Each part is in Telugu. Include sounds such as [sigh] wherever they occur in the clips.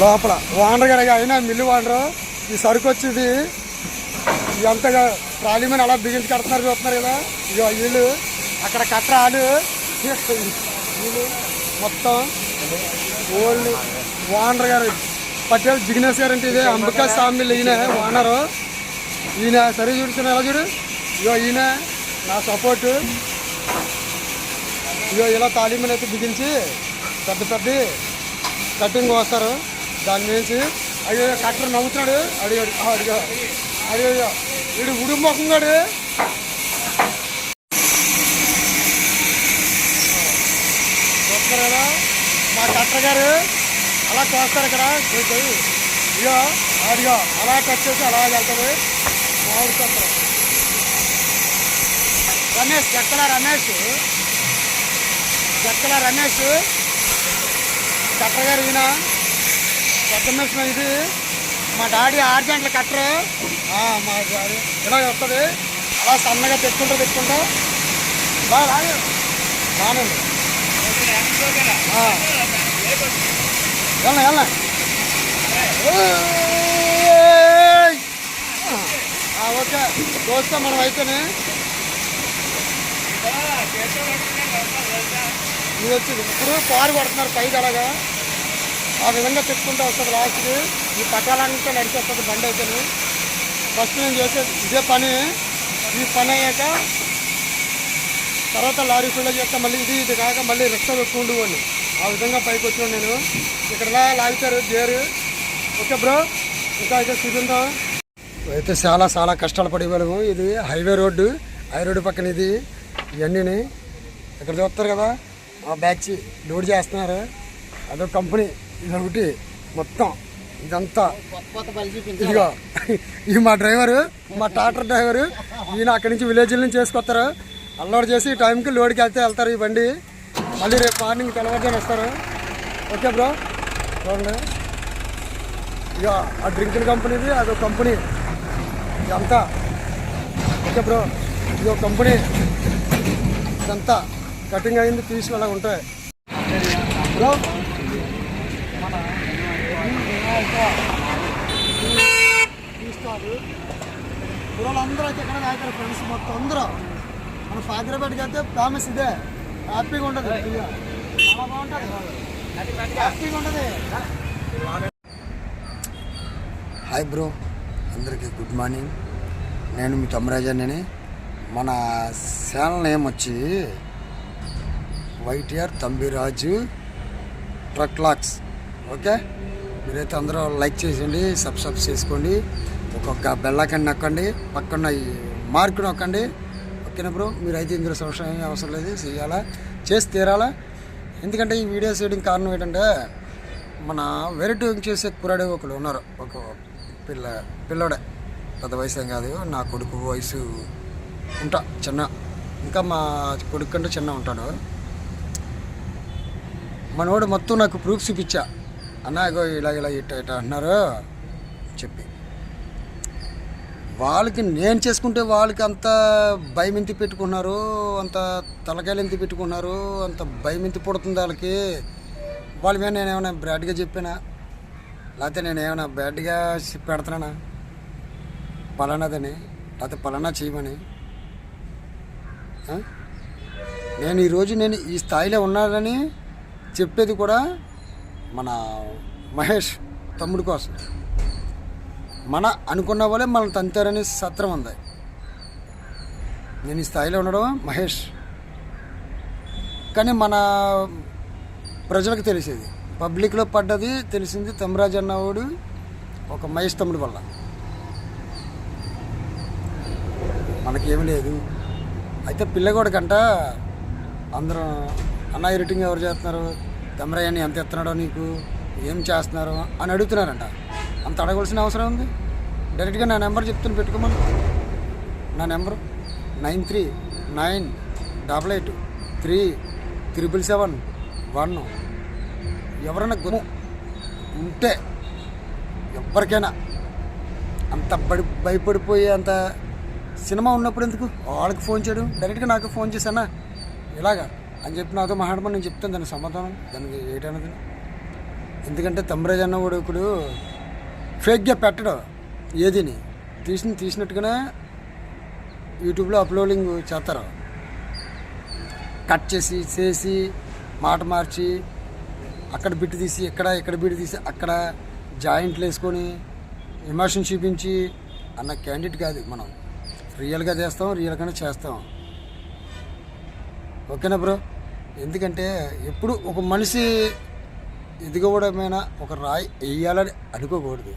లోపల. ఓనర్ గారు అయినా మిల్లు ఓనరు ఈ సరుకు వచ్చేది ఎంతగా ట్రాలీ మీద అలా బిగించి కడుతున్నారు చూస్తున్నారు కదా. ఇగో వీళ్ళు అక్కడ కట్ట ఆలు వీళ్ళు మొత్తం ఓల్డ్ ఓనర్ గారు. పటేల్ జిగ్నేష్ గారు అంటే ఇదే అంబికా స్వామి ఈయన ఓనరు ఈయన సరే చూడుతున్నా ఎలా చూడు. ఇగో ఈయన నా సపోర్టు. ఇగో ఇలా తాళీమని అయితే బిగించి పెద్ద పెద్ద కటింగ్ వస్తారు దాని నుంచి అయ్యో కట్టర్ నవ్వుతున్నాడు. అడిగాడు అడిగా అడిగా వీడు ఉడి చూస్తారు కదా మా కట్టర్ గారు అలా కోస్తారు ఇక్కడ చూసి ఇగో అడిగా అలా కట్ చేసి అలా వెళ్తుంది. మామిడి కట్టర్ రమేష్ చెక్కల రమేష్. చెక్కల రమేష్. కట్టర్ గారు ఈయన పెద్ద మిషన్ ఇది. మా డాడీ ఆరు గంటల కట్టరు. మా డాడీ. ఇలా వస్తుంది. అలా సన్నగా తెచ్చుకుంటూ తెచ్చుకుంటా బాగా రాదు ఓకే. చూస్తాం మనం అయితేనే. ఇది వచ్చింది. ఇప్పుడు పారు పడుతున్నారు పైకి అలాగా. ఆ విధంగా తెచ్చుకుంటూ వస్తుంది లాస్ట్కి ఈ పట్టాలంతా నడిచేస్తుంది బండి అయితే. ఫస్ట్ నేను చేసేది ఇదే పని. ఈ పని అయ్యాక తర్వాత లారీ ఫుల్ చేస్తా మళ్ళీ ఇది ఇది కాక మళ్ళీ రిక్షా పెట్టుకుంటూ పోండి. ఆ విధంగా పైకి వచ్చిన నేను. ఇక్కడ లాగుతారు దేరు. Okay bro? ఇంకా అయితే చూపిందాం అయితే చాలా చాలా కష్టాలు పడేవాళ్ళము ఇది హైవే రోడ్డు. హై రోడ్డు పక్కన ఇది ఇవన్నీ ఇక్కడ చూస్తారు కదా? ఆ బ్యాచ్ లోడ్ చేస్తున్నారు. అదొక కంపెనీ. ఇది ఒకటి మొత్తం ఇదంతా. ఇదిగో ఇది మా డ్రైవరు మా ట్రాక్టర్ డ్రైవరు ఈయన అక్కడి నుంచి విలేజ్ నుంచి చేసుకొస్తారు అన్లోడ్ చేసి ఈ టైంకి లోడ్కి వెళ్తే వెళ్తారు ఈ బండి. మళ్ళీ రేపు మార్నింగ్ తెల్లవారుజాని వస్తారు. Okay bro? చూడండి. ఇక ఆ డ్రింకింగ్ కంపెనీది అదొక కంపెనీ. ఇదంతా. Okay bro? ఇది ఒక కంపెనీ. ఇదంతా. కటింగ్ అయింది పీసులు అలా ఉంటాయి. బ్రో? తీసుకోవాలి అందరూ అయితే ఎక్కడ తాగుతారు ఫ్రెండ్స్ మొత్తం అందరూ. మన ఫాదరాబాద్కి అయితే ఫేమస్ ఇదే. హ్యాపీగా ఉంటుంది. ఫ్రీగా. చాలా బాగుంటుంది. హ్యాపీగా ఉంటుంది. Hi bro. అందరికీ గుడ్ మార్నింగ్. నేను మీ తమ్మరాజాని మన ఛానల్ నేమ్ వచ్చి Y T R Thambiraju truck locks okay? మీరైతే అందరూ లైక్ చేసేయండి సబ్స్క్రైబ్ చేసుకోండి. ఒక్కొక్క బెల్లకండి నొక్కండి పక్కన ఈ మార్క్ నొక్కండి. ఓకేనా బ్రో? మీరైతే ఇందులో సంవత్సరం అవసరం లేదు చేయాలా? చేసి తీరాలా? ఎందుకంటే ఈ వీడియోస్ చేయడం కారణం ఏంటంటే మన వెరైటీ చేసే కురాడే ఒకడు ఉన్నారు. ఒక పిల్ల పిల్లోడే. పెద్ద వయసు ఏం కాదు నా కొడుకు వయసు ఉంటా చిన్న. ఇంకా మా కొడుకు కంటే చిన్న ఉంటాడు. మనోడు మొత్తం నాకు ప్రూఫ్ చూపించా. అన్నాగో ఇలా ఇలా ఇట్ట ఇట్ట అంటున్నారు. చెప్పి. వాళ్ళకి నేను చేసుకుంటే వాళ్ళకి అంత భయం ఎంత పెట్టుకున్నారు? అంత తలకాయలు ఎంత పెట్టుకున్నారు? అంత భయం ఎంత పుడుతుంది వాళ్ళకి? వాళ్ళ మీద నేను ఏమైనా బ్యాడ్గా చెప్పానా? లేకపోతే నేను ఏమైనా బ్యాడ్గా పెడుతున్నానా పలానాదని లేకపోతే పలానా చేయమని. నేను ఈరోజు నేను ఈ స్థాయిలో ఉన్నానని చెప్పేది కూడా మన మహేష్ తమ్ముడి కోసం. మన అనుకున్న వాళ్ళే మనం తంతారని సత్రం ఉంది. నేను ఈ స్థాయిలో ఉండడం మహేష్. కానీ మన ప్రజలకు తెలిసేది. పబ్లిక్లో పడ్డది తెలిసింది తమ్రాజ్ అన్నవాడు ఒక మహేష్ తమ్ముడి వల్ల. మనకేమి లేదు. అయితే పిల్లగోడికంట అందరం అన్న ఎడిటింగ్ ఎవరు చేస్తున్నారు? తమరయ్యని ఎంత ఎత్తున్నాడో నీకు? ఏం చేస్తున్నారు? అని అడుగుతున్నారంట. అంత అడగవలసిన అవసరం ఉంది? డైరెక్ట్గా నా నెంబర్ చెప్తుని పెట్టుకోమని. నా number? Nine three nine double eight three triple seven one. ఎవరైనా గుణం ఉంటే ఎవరికైనా అంత బడి భయపడిపోయి అంత సినిమా ఉన్నప్పుడు ఎందుకు? వాళ్ళకి ఫోన్ చేయడం? డైరెక్ట్గా నాకు ఫోన్ చేశానా? ఇలాగా అని చెప్పి నాతో మాట్లాడమని నేను చెప్తాను దానికి సమాధానం దానికి ఏటన్నది ఎందుకంటే తమ్మురాజు అన్నవాడు ఇప్పుడు ఫేక్గా పెట్టడం ఏదిని? తీసిన తీసినట్టుగానే యూట్యూబ్లో అప్లోడింగ్ చేస్తారు. కట్ చేసి చేసి మాట మార్చి అక్కడ బిట్టు తీసి ఇక్కడ ఇక్కడ బిట్టు తీసి అక్కడ జాయింట్లు వేసుకొని ఎమోషన్ చూపించి అన్న క్యాండిడేట్ కాదు మనం. రియల్గా చేస్తాం రియల్గానే చేస్తాం. ఓకేనా బ్రో? ఎందుకంటే ఎప్పుడు ఒక మనిషి ఎదుగవడమైనా ఒక రాయి వేయాలని అనుకోకూడదు.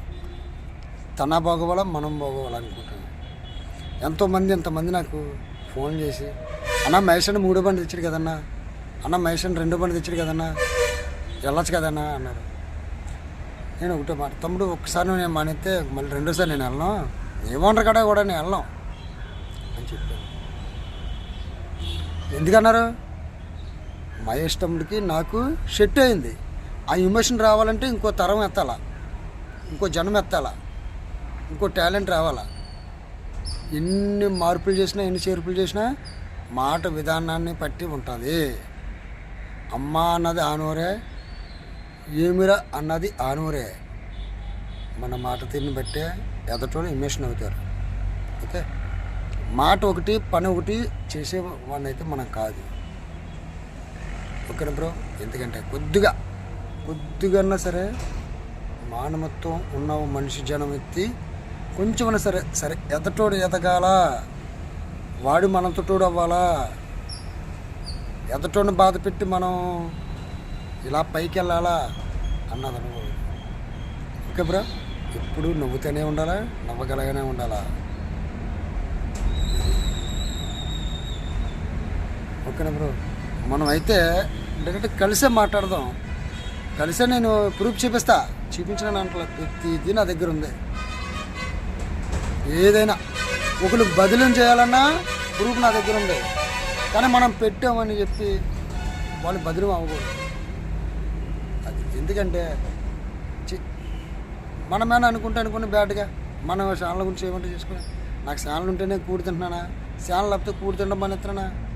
తన బాగోవాలా మనం బాగోవాలనుకుంటాం ఎంతోమంది ఎంతమంది నాకు ఫోన్ చేసి అన్న మహేష్ అని మూడో బండి తెచ్చాడు కదన్నా? అన్న మహేష్ అని రెండో బండి తెచ్చాడు కదన్నా? వెళ్ళొచ్చు కదన్నా? అన్నారు. నేను ఒకటే మాట తమ్ముడు ఒక్కసారి నేను మానేస్తే మళ్ళీ రెండోసారి నేను వెళ్ళను. ఏమంటారు కదా కూడా నేను వెళ్ళను. అని చెప్పాను. ఎందుకన్నారు? మహేష్ తమ్ముడికి నాకు షెట్ అయింది. ఆ ఎమోషన్ రావాలంటే ఇంకో తరం ఎత్తాలా. ఇంకో జనం ఎత్తాలా. ఇంకో టాలెంట్ రావాలా. ఎన్ని మార్పులు చేసినా ఎన్ని చేర్పులు చేసినా మాట విధానాన్ని బట్టి ఉంటుంది. అమ్మ అన్నది ఆనూరే ఏమిరా అన్నది ఆనూరే. మన మాట తీరుని బట్టే ఎదటోళ్ళు ఎమోషన్ అవుతారు. ఓకే? మాట ఒకటి పని ఒకటి చేసే వాళ్ళైతే మనం కాదు. ఓకేనా బ్రో. ఎందుకంటే కొద్దిగా కొద్దిగా సరే మానవత్వం ఉన్న మనిషి జనం ఎత్తి కొంచెమైనా సరే సరే ఎదటోడు ఎదగాల? వాడు మనతోటోడు అవ్వాలా? ఎదటోడిని బాధ పెట్టి మనం ఇలా పైకి వెళ్ళాలా? అన్నది అనుకో ఓకే బ్రో. ఎప్పుడు నవ్వుతూనే ఉండాలా? నవ్వగలగానే ఉండాలా? ఓకేనా బ్రో? మనం అయితే డైరెక్ట్ కలిసే మాట్లాడదాం. కలిసే నేను ప్రూఫ్ చూపిస్తా. చూపించిన దాంట్లో ప్రతిదీ నా దగ్గర ఉంది. ఏదైనా ఒకరు బదిలీ చేయాలన్నా ప్రూఫ్ నా దగ్గర ఉంది. కానీ మనం పెట్టామని చెప్పి వాళ్ళు బదిలీ అవ్వకూడదు. అది ఎందుకంటే చి- మనమేనా అనుకుంటే అనుకుని బ్యాడ్గా. మనం ఛానల్ గురించి ఏమంటే చేసుకుని నాకు ఛానల్ ఉంటేనే కూడి తింటున్నానా? ఛానల్ లేకపోతే కూడి తినడం అని ఎత్తున్నా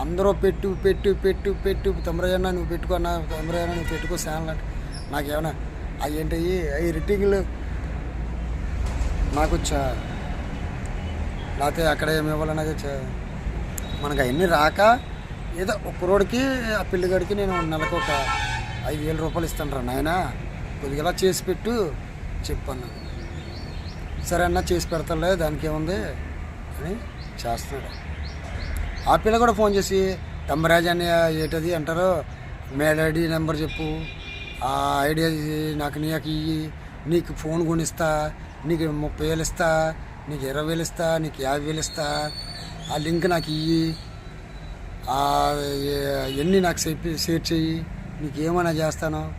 అందరూ పెట్టు పెట్టు పెట్టు పెట్టు. తొంభరయ్యన్న నువ్వు పెట్టుకున్నా తొంభరయ్యన్న నువ్వు పెట్టుకో ఛానల్ అంటే. నాకేమన్నా అవి ఏంటయ్యి అవి రిట్టింగ్లు? నాకు చ లేకపోతే అక్కడ ఏమి ఇవ్వాలన్నా మనకు అవన్నీ రాక ఏదో ఒక్క రోడ్కి ఆ పిల్లిగాడికి నేను నెలకు ఒక ఐదు వేల రూపాయలు ఇస్తాను రా నాయన. కొద్దిగా ఇలా చేసి పెట్టు చెప్పాను సరే అన్న చేసి పెడతాలే దానికి ఏముంది? అని చేస్తున్నాడు. ఆ పిల్ల కూడా ఫోన్ చేసి తమ్మరాజ్ అని ఏంటది? అంటారు. మేడ ఐడి నెంబర్ చెప్పు. ఆ ఐడియా నాకు నీకు ఇయ్యి. నీకు ఫోన్ కొనిస్తా. నీకు ముప్పై వేలు ఇస్తా. నీకు ఇరవై వేలు ఇస్తా. నీకు యాభై వేలు ఇస్తా. ఆ లింక్ నాకు ఇయ్యి. ఇవన్నీ ఎన్ని నాకు షేర్ చెయ్యి. నీకు ఏమైనా చేస్తాను?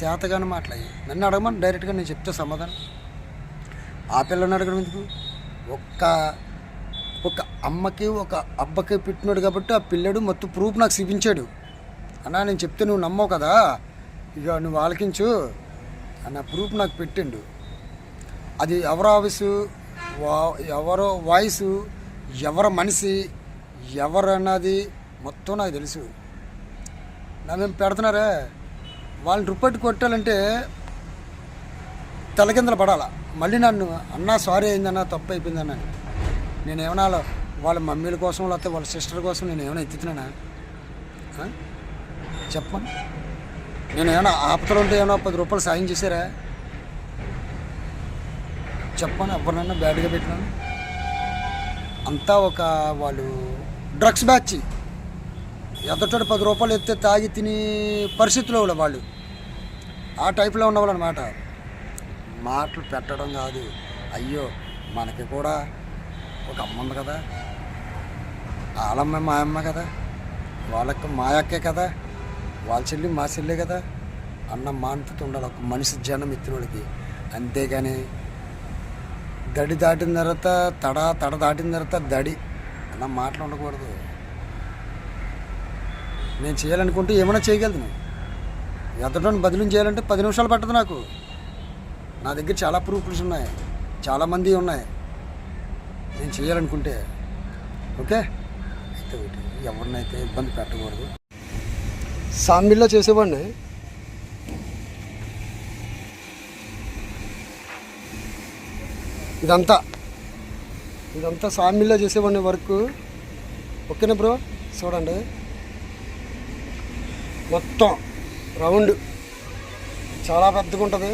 శాతగానే మాట్లాడి నన్ను అడగమని డైరెక్ట్గా నేను చెప్తే సమాధానం. ఆ పిల్లని అడగడం ఎందుకు? ఒక్క ఒక అమ్మకి ఒక అబ్బకి పెట్టినాడు కాబట్టి ఆ పిల్లడు మొత్తం ప్రూఫ్ నాకు చూపించాడు. అన్నా నేను చెప్తే నువ్వు నమ్మవు కదా? ఇక నువ్వు ఆలకించు. అన్న ప్రూఫ్ నాకు పెట్టిండు. అది ఎవరు ఆఫీసు? వా ఎవరో వాయిస్? ఎవరి మనిషి? ఎవరు అన్నది మొత్తం నాకు తెలుసు. నన్ను పెడుతున్నారే? వాళ్ళని రుప్పట్టి కొట్టాలంటే తలకిందలు పడాలా? మళ్ళీ నన్ను అన్నా సారీ అయిందన్నా తప్పు అయిపోయిందన్నా నేను ఏమైనా వాళ్ళ మమ్మీల కోసం లేకపోతే వాళ్ళ సిస్టర్ కోసం నేను ఏమైనా ఎత్తుతున్నానా? చెప్పను నేను ఏమైనా ఆపదలు ఉంటే ఏమైనా పది రూపాయలు సాయం చేశారా? చెప్పను ఎవరినైనా బ్యాడ్గా పెట్టినాను అంతా ఒక వాళ్ళు డ్రగ్స్ బ్యాచ్. ఎదటోడు పది రూపాయలు ఎత్తే తాగి తిని పరిస్థితిలో వాళ్ళు. ఆ టైప్లో ఉన్నవాళ్ళు అనమాట మాటలు పెట్టడం కాదు. అయ్యో మనకి కూడా ఒక అమ్మ ఉంది కదా. వాళ్ళమ్మ మా అమ్మ కదా. వాళ్ళక్క మా అక్కే కదా. వాళ్ళ చెల్లి మా చెల్లే కదా. అన్న మానతతో ఉండాలి. ఒక మనిషి జనం ఎత్తినోడికి అంతేగాని దడి దాటిన తర్వాత తడ తడ దాటిన తర్వాత దడి అన్న మాటలు ఉండకూడదు. నేను చేయాలనుకుంటే ఏమైనా చేయగలను. ఎదటోని బదిలీ చేయాలంటే పది నిమిషాలు పట్టదు నాకు. నా దగ్గర చాలా ప్రూఫ్స్ ఉన్నాయి. చాలామంది ఉన్నాయి. నేను చేయాలనుకుంటే ఓకే? అయితే ఒకటి ఎవరినైతే ఇబ్బంది పెట్టకూడదు. సామిల్లో చేసేవాడిని. ఇదంతా. ఇదంతా సామిల్లో చేసేవాడిని వర్క్. ఓకేనా బ్రో? చూడండి. మొత్తం రౌండ్. చాలా పెద్దగా ఉంటుంది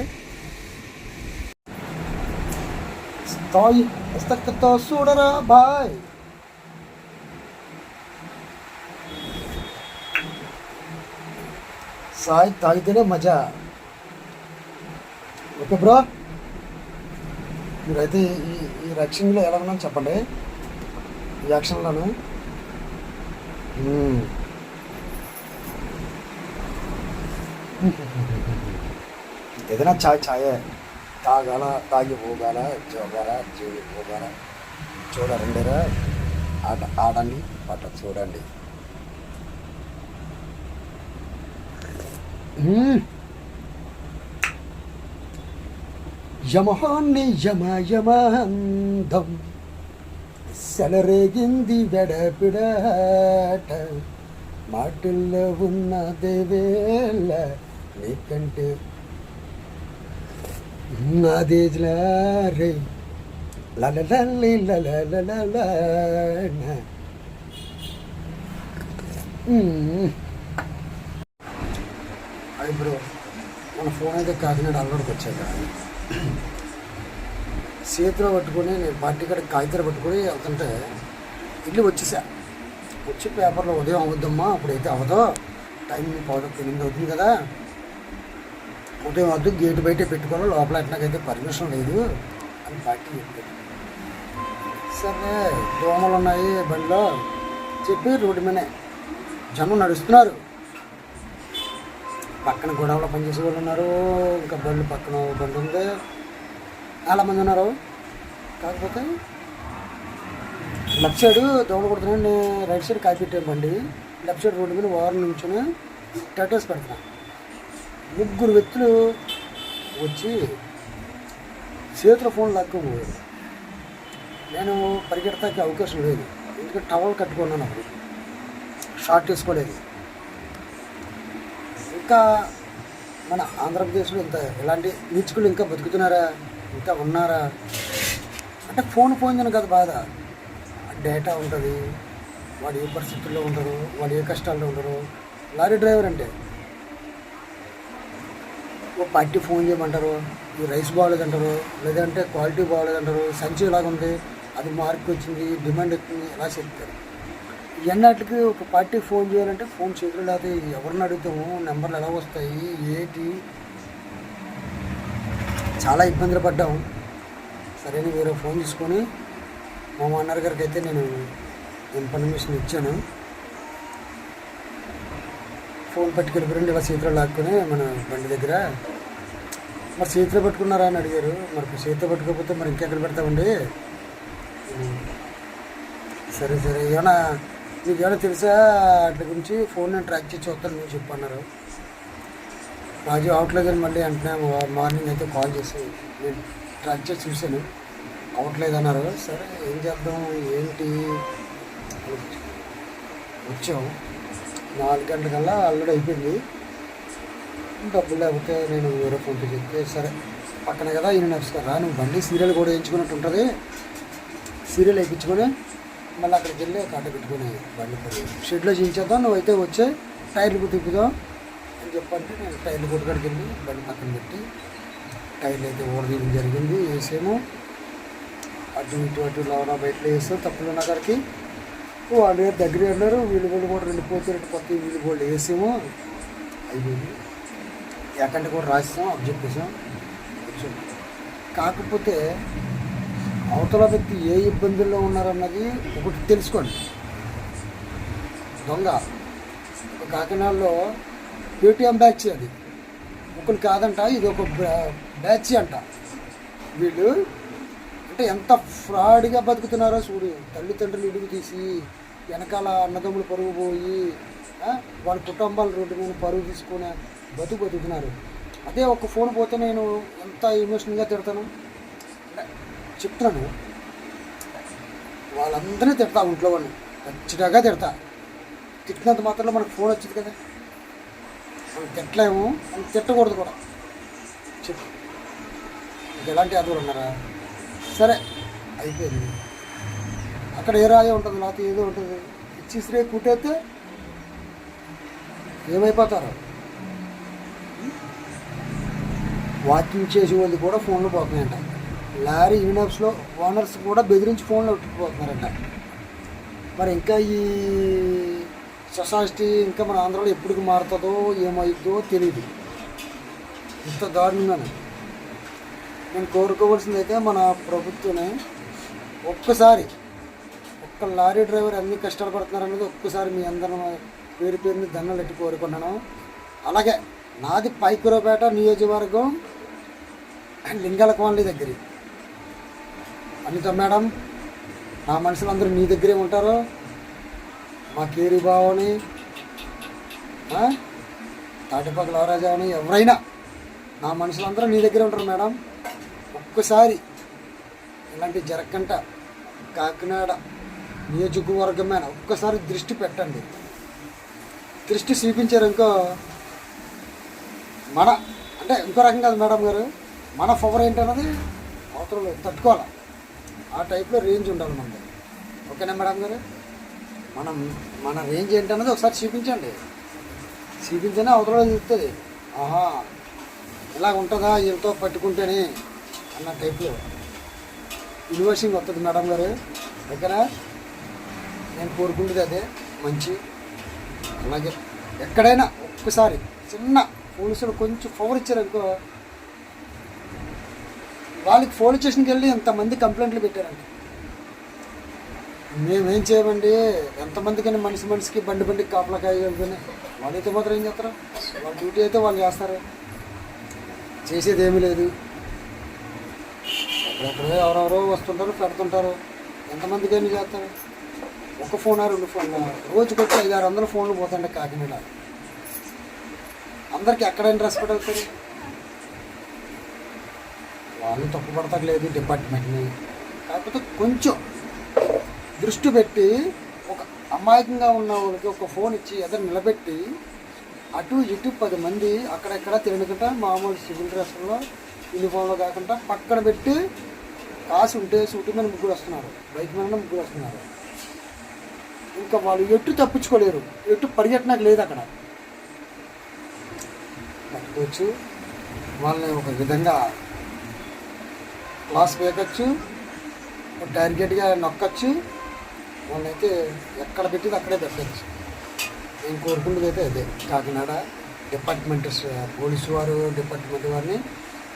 స్థాయి పుస్తకతో చూడరా బాయ్ సాయి తాగితేనే మజా ఓకే బ్రో మీరైతే ఈ ఈ రక్షణలో ఎలా ఉన్నాను చెప్పండి. ఈ యాక్షన్లోను hmm. [laughs] ఏదైనా చాయ్ చాయే. తాగాల తాగి పోగాల జోగాల జోగి పోగాల? చూడరండిరా ఆట ఆడండి పాట చూడండి. యమహాన్ని యమ యమాందం సెలరేగింది వెడపిడాట. మాటల్లో ఉన్న దేవేళ్ళ నీకంటే నాదేజ్లా రే. లలలల్లి లలలలల అది మన ఫోన్ అయితే కాకినాడ అల్లడికి వచ్చాక చేతిలో పట్టుకొని నేను పార్టీ కాడ కాగితాలు పట్టుకొని వెళ్తుంటే ఇల్లు వచ్చేసా. వచ్చి పేపర్లో ఉదయం అవుద్దమ్మా అప్పుడైతే అవదో టైం పౌడర్ ఎనిమిది అవుతుంది కదా. ఉదయం వద్దు గేట్ బయట పెట్టుకోవాలి లోపల ఎట్లాగైతే పర్మిషన్ లేదు అని పార్టీ చెప్పారు. సరే దోమలు ఉన్నాయి బండిలో చెప్పి రోడ్డు మీద జనం నడుస్తున్నారు. పక్కన గొడవలో పనిచేసే వాళ్ళు ఉన్నారు ఇంకా బండ్లు పక్కన బండి ఉంది. చాలా మంది ఉన్నారు. కాకపోతే లెఫ్ట్ సైడ్ దోమలు కొడుతున్నాను నేను రైట్ సైడ్ కాపీ పెట్టాను బండి. లెఫ్ట్ సైడ్ రోడ్డు మీద వారం నుంచుని టటర్స్ పెడుతున్నాను ముగ్గురు వ్యక్తులు వచ్చి చేతుల ఫోన్ లాక్కపోయారు. నేను పరిగెడతానికి అవకాశం లేదు. ఎందుకంటే టవల్ కట్టుకున్నాను అప్పుడు. షార్ట్ చేసుకోలేదు ఇంకా మన ఆంధ్రప్రదేశ్లో ఇంత ఇలాంటి నీచుకులు ఇంకా బతుకుతున్నారా? ఇంకా ఉన్నారా? అంటే ఫోన్ పోయిందని కదా బాధ. డేటా ఉంటుంది. వాడు ఏ పరిస్థితుల్లో ఉండరు వాడు ఏ కష్టాల్లో ఉండరు లారీ డ్రైవర్ అంటే ఓ పార్టీ ఫోన్ చేయమంటారు ఈ రైస్ బాగోలేదంటారు లేదంటే క్వాలిటీ బాగోలేదంటారు సంచి ఉంది అది మార్క్ వచ్చింది డిమాండ్ ఎక్కువ ఇలా చెప్తారు. ఎన్నటికి ఒక పార్టీ ఫోన్ చేయాలంటే ఫోన్ చేయడం లేకపోతే ఎవరిని అడుగుతాము నెంబర్లు ఎలా వస్తాయి ఏంటి? చాలా ఇబ్బందులు పడ్డాం సరే అని వేరే ఫోన్ తీసుకొని మా అన్నర్ గారికి అయితే నేను ఇన్ఫర్మేషన్ ఇచ్చాను. ఫోన్ పట్టుకెళ్ళిపోరండి ఇలా చేతిలో లాక్కుని మన బండి దగ్గర మరి చేతిలో పట్టుకున్నారా? అని అడిగారు. మరి చేతిలో పట్టుకోకపోతే మరి ఇంకెక్కడ పెడతామండి? సరే సరే ఏమైనా మీకు ఏమైనా తెలుసా? వాటి గురించి ఫోన్ నేను ట్రాక్ చేసి చూస్తాను నువ్వు చెప్పన్నారు. రాజు అవట్లేదు అని మళ్ళీ వెంటనే మార్నింగ్ అయితే కాల్ చేసి నేను ట్రాక్ చేసి చూశాను. అవట్లేదు అన్నారు సరే ఏం చేద్దాం? ఏంటి? వచ్చాం. నాలుగు గంటలకల్లా ఆల్రెడీ అయిపోయింది. డబ్బులు లేకపోతే నేను వేరే ఫోన్తో చెప్తే సరే పక్కన కదా ఈయన నడుచుకోరా నువ్వు బండి సీరియల్ కూడా వేయించుకున్నట్టు ఉంటుంది. సీరియల్ వేయించుకొని మళ్ళీ అక్కడికి వెళ్ళి ఒక ఆటో పెట్టుకొని బండి పడి షెడ్లో చేయించేద్దాం నువ్వు అయితే వచ్చే టైర్లు కుట్టిద్దాం అని చెప్పంటే నేను టైర్లు కొట్టుకాడికి వెళ్ళి బండి పక్కన పెట్టి టైర్లు అయితే ఓడదీయడం జరిగింది వేసేమో. అటు ఇటు అటు లవరా బయటలో వేస్తాం తప్పులు ఉన్న కాడికి. వాళ్ళు దగ్గరే ఉన్నారు వీళ్ళు వాళ్ళు కూడా రెండు పోతే రెండు కొత్త వీళ్ళు కూడా వేసాము. అయిపోయింది. ఎక్కడ కూడా రాసాం అబ్జెక్ట్ చేసాం కాకపోతే అవతల వ్యక్తి ఏ ఇబ్బందుల్లో ఉన్నారన్నది ఒకటి తెలుసుకోండి. దొంగ కాకినాడలో పేటిఎం బ్యాచ్ అది. ఒకరు కాదంట ఇది ఒక బ్యా- బ్యాచ్ అంట. వీళ్ళు అంటే ఎంత ఫ్రాడ్గా బతుకుతున్నారో చూడు. తల్లిదండ్రులు ఇడుగు తీసి వెనకాల అన్నదమ్ములు పరుగు పోయి వాళ్ళ కుటుంబాలు రోడ్డు మీద పరుగు తీసుకుని బతుకు బతుకుతున్నారు. అదే ఒక ఫోన్ పోతే నేను ఎంత ఎమోషనల్గా తిడతాను? చెప్తున్నాను. వాళ్ళందరినీ తిడతా ఇంట్లో వాళ్ళని ఖచ్చితంగా తిడతా. తిట్టినంత మాత్రంలో మనకు ఫోన్ వచ్చింది కదా. మనం తిట్టలేము మనం తిట్టకూడదు కూడా. చెప్పు. ఎలాంటి అదువులు ఉన్నారా? సరే. అయిపోయింది అక్కడ ఏ రాయి ఉంటుంది? లేకపోతే ఏదో ఉంటుంది. ఇచ్చిసిరే కుట్టేస్తే ఏమైపోతారు? వాకింగ్ చేసే వాళ్ళు కూడా ఫోన్లు పోతున్నాయంట. లారీ యూనివర్స్లో ఓనర్స్ కూడా బెదిరించి ఫోన్లు పెట్టుకుపోతున్నారంట మరి ఇంకా ఈ సొసైటీ ఇంకా మన ఆంధ్రాలో ఎప్పటికి మారుతుందో ఏమవుతుందో తెలియదు ఇంత దారుణంగానే. నేను కోరుకోవాల్సింది అయితే మన ప్రభుత్వమే ఒక్కసారి ఒక్క లారీ డ్రైవర్ అన్ని కష్టాలు పడుతున్నారు అనేది ఒక్కసారి మీ అందరం పేరు పేరుని దండలు ఎట్టి కోరుకున్నాను అలాగే నాది పైకురపేట నియోజకవర్గం లింగాల కాలనీ దగ్గర. అనిత మేడం నా మనుషులు అందరూ మీ దగ్గరే ఉంటారు. మా కేరి బావని ఆ? తాటిపాక లవరాజాని ఎవరైనా నా మనుషులందరూ నీ దగ్గరే ఉంటారు మేడం. ఒక్కసారి ఇలాంటి జరగకంట కాకినాడ నియోజకవర్గమైన ఒక్కసారి దృష్టి పెట్టండి. దృష్టి చూపించారు ఇంకో మన అంటే ఇంకో రకం కాదు మేడం గారు మన పవర్ ఏంటన్నది అవతల తట్టుకోవాలి? ఆ టైప్లో రేంజ్ ఉండాలి మన ఓకేనా మేడం గారు? మనం మన రేంజ్ ఏంటన్నది ఒకసారి చూపించండి. చూపించనే అవతల తెలుస్తుంది ఆహా ఇలా ఉంటుందా వీళ్ళతో పట్టుకుంటేనే అన్న టైప్లో యూనివర్సింగ్ వస్తుంది మేడం గారు. ఓకేనా? నేను కోరుకుంటుంది అదే. మంచి. అలాగే ఎక్కడైనా ఒక్కసారి చిన్న పోలీసులు కొంచెం ఫోన్ ఇచ్చారనుకో వాళ్ళకి పోలీస్ స్టేషన్కి వెళ్ళి ఎంతమంది కంప్లైంట్లు పెట్టారండి? మేమేం చేయమండి? ఎంతమందికైనా మనిషి మనిషికి బండి బండికి కాపలా కాయగలుగుతానే వాళ్ళైతే మాత్రం ఏం చేస్తారు? వాళ్ళ డ్యూటీ అయితే వాళ్ళు చేస్తారు. చేసేది ఏమీ లేదు. ఎక్కడెక్కడో ఎవరెవరో వస్తుంటారు పెడుతుంటారు. ఎంతమందికి ఏమి చేస్తారు? ఒక ఫోన్ రెండు ఫోన్? రోజుకొచ్చి ఐదు ఆరు వందల ఫోన్లు పోతాండి కాకినాడ. అందరికి ఎక్కడైనా ఇంట్రెస్ట్ అవుతారు వాళ్ళు తప్పుపడతారు లేదు డిపార్ట్మెంట్ని. కాకపోతే కొంచెం దృష్టి పెట్టి ఒక అమాయకంగా ఉన్న వాళ్ళకి ఒక ఫోన్ ఇచ్చి ఎదురు నిలబెట్టి అటు ఇటు పది మంది అక్కడెక్కడ తిరుగుకుంటా మామూలు సివిల్ డ్రెస్లో యూనిఫామ్లో కాకుండా పక్కన పెట్టి కాసు ఉంటే సూటి మీద ముగ్గురు వస్తున్నారు బైక్ మీద ముగ్గురు వస్తున్నారు. ఇంకా వాళ్ళు ఎటు తప్పించుకోలేరు ఎటు పరిగెట్టడానికి లేదు అక్కడ. పట్టుకోవచ్చు వాళ్ళని ఒక విధంగా క్లాస్ వేయచ్చు టార్గెట్గా నొక్కచ్చు. వాళ్ళనైతే ఎక్కడ పెట్టింది అక్కడే పెట్టచ్చు. నేను కోరుకున్నది అయితే అదే కాకినాడ డిపార్ట్మెంట్ పోలీసు వారు డిపార్ట్మెంట్ వారిని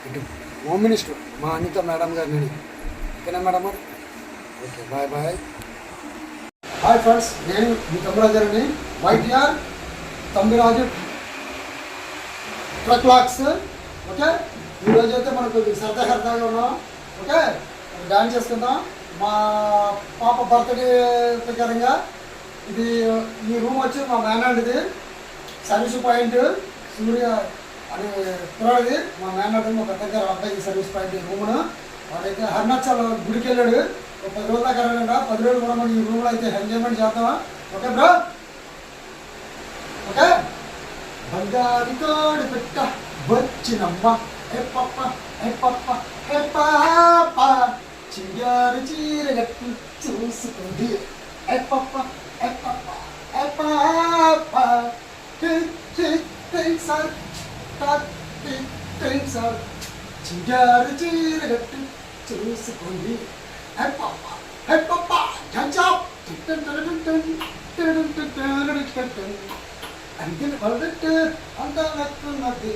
ఇటు హోమ్ మినిస్టర్ మా అనిత మేడం గారిని ఓకేనా madam okay bye bye. Hi friends నేను మీ తమ్మురాజు గారిని Y T R Thammiraju. Truck locks okay? ఈరోజు అయితే మనకు సరదా సరదాగా ఉన్నాం ఓకే? డాన్స్ చేసుకుందాం. మా పాప బర్త్డే ప్రకారంగా ఇది ఈ రూమ్ వచ్చి మా మేనాడిది సర్వీస్ పాయింట్ సూర్య అది కురాడిది మా మేనాడు మా పెద్ద గారు అబ్బాయి సర్వీస్ పాయింట్ ఈ రూమ్ను వాడైతే అరుణాచల్ గుడికి వెళ్ళాడు ఒక పది రోజుల కరెంట పది రోజులు కూడా మనం ఈ రూమ్లో అయితే ఎంజాయ్మెంట్ చేద్దామా? Okay bro? ఓకే? బంగారు కాడు పెట్ట వచ్చినమ్మ. ఏ పప్ప ఏ పప్ప ఏ పాప. చింగారు చీర గట్టి చూసుకుంది. ఏ పప్ప ఏ పప్ప ఏ పాప. టిక్ టిక్ టిక్ సార్ చింగారు చీరగట్టు చూసుకొని. అందుకని వాళ్ళట్టు అంతా వెళ్తున్నది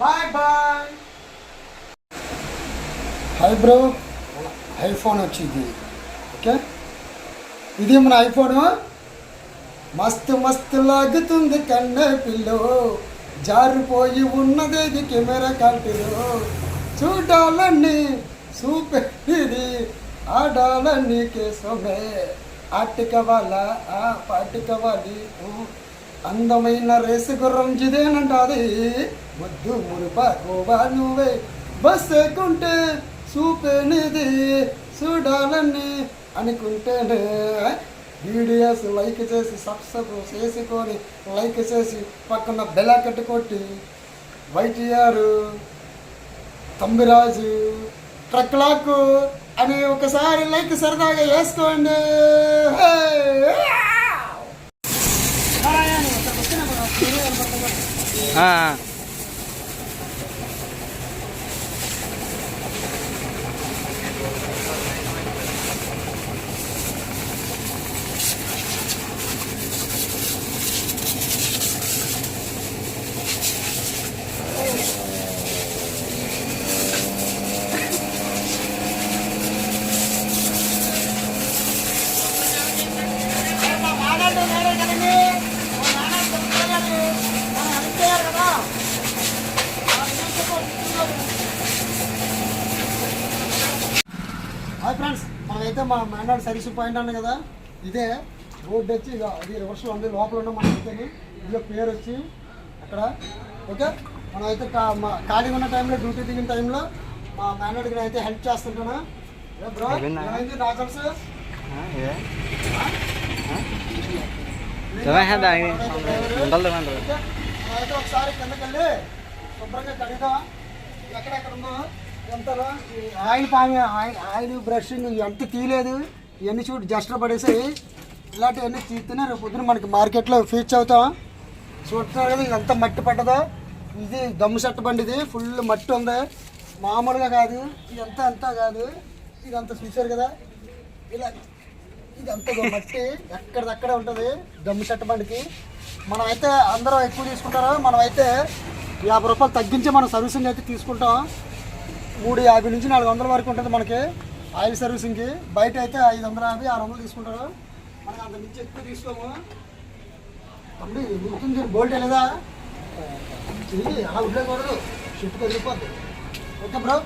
bye bye hi bro iPhone వచ్చింది. ఓకే ఇది మన ఐఫోన్ మస్తు మస్తు లాగుతుంది కన్నే పిల్లో. జారిపోయి ఉన్నదేది కెమెరా కంటిలో చూడాలని సూపర్ ఆడాలన్నీ ఆడాలని కేసమే ఆటిక వాళ్ళ ఆ పాటిక వాలి అందమైన రేసు గుర్రం జిదేనంటాది. ముద్దు మురుప కోవా నువ్వే. బస్ ఎక్కుంటే చూపేనిది. చూడాలని అనుకుంటేనే వీడియోస్ లైక్ చేసి సబ్స్క్రైబ్ చేసుకొని లైక్ చేసి పక్కన బెల్ కొట్టి వైటీఆర్ తమ్మిరాజు ట్రక్ లాక్ అని ఒకసారి లైక్ సరదాగా వేసుకోండి. ఆ, హాయ్ ఫ్రెండ్స్ మనమైతే మా మేనాడు సర్వీస్ పాయింట్ అన్న కదా. ఇదే రోడ్ వచ్చి ఇక అది రివర్స్లో ఉంది. లోపల ఉన్న మన అయితే ఇదిలో పేరు వచ్చి అక్కడ. ఓకే? మనమైతే ఖాళీగా ఉన్న టైంలో డ్యూటీ దిగిన టైంలో మా మేనాడికి అయితే హెల్ప్ చేస్తుంటాను. ఏ బ్రో? ఏమైంది? మనమైతే ఒకసారి కిందకి వెళ్ళి శుభ్రంగా కడుగుదాం ఎక్కడెక్కడ ఉందో? ఈ oil palm oil oil brushing ఎంత తీయలేదు ఇవన్నీ చూడు జస్ట్ పడేసాయి. ఇలాంటివన్నీ తీస్తేనే రేపు పొద్దున మనకి మార్కెట్లో ఫీచ్ అవుతాం. చూస్తున్నారు కదా ఎంత మట్టి పడ్డదో? ఇది దమ్ము సెట్ బండి ఇది ఫుల్ మట్టి ఉంది. మామూలుగా కాదు ఇదంతా అంతా కాదు. ఇదంతా చూసారు కదా? ఇలా ఇదంతా ఇదో మట్టి ఎక్కడిదక్కడే ఉంటుంది దమ్ము సెట్ బండికి. మనం అయితే అందరూ ఎక్కువ తీసుకుంటారు? మనం అయితే యాభై రూపాయలు తగ్గించి మనం సర్వీసింగ్ అయితే తీసుకుంటాం. మూడు యాభై నుంచి నాలుగు వందల వరకు ఉంటుంది మనకి ఆయిల్ సర్వీసింగ్కి. బయట అయితే ఐదు వందల యాభై ఆరు వందలు తీసుకుంటారు. మనకి అంత నుంచి ఎక్కువ తీసుకోము. తమ్ముడు గుర్తుంది బోల్ట్ లేదా? అలా ఉండకూడదు. షిఫ్ట్ వెళ్ళిపోద్ది ఓకే బ్రో.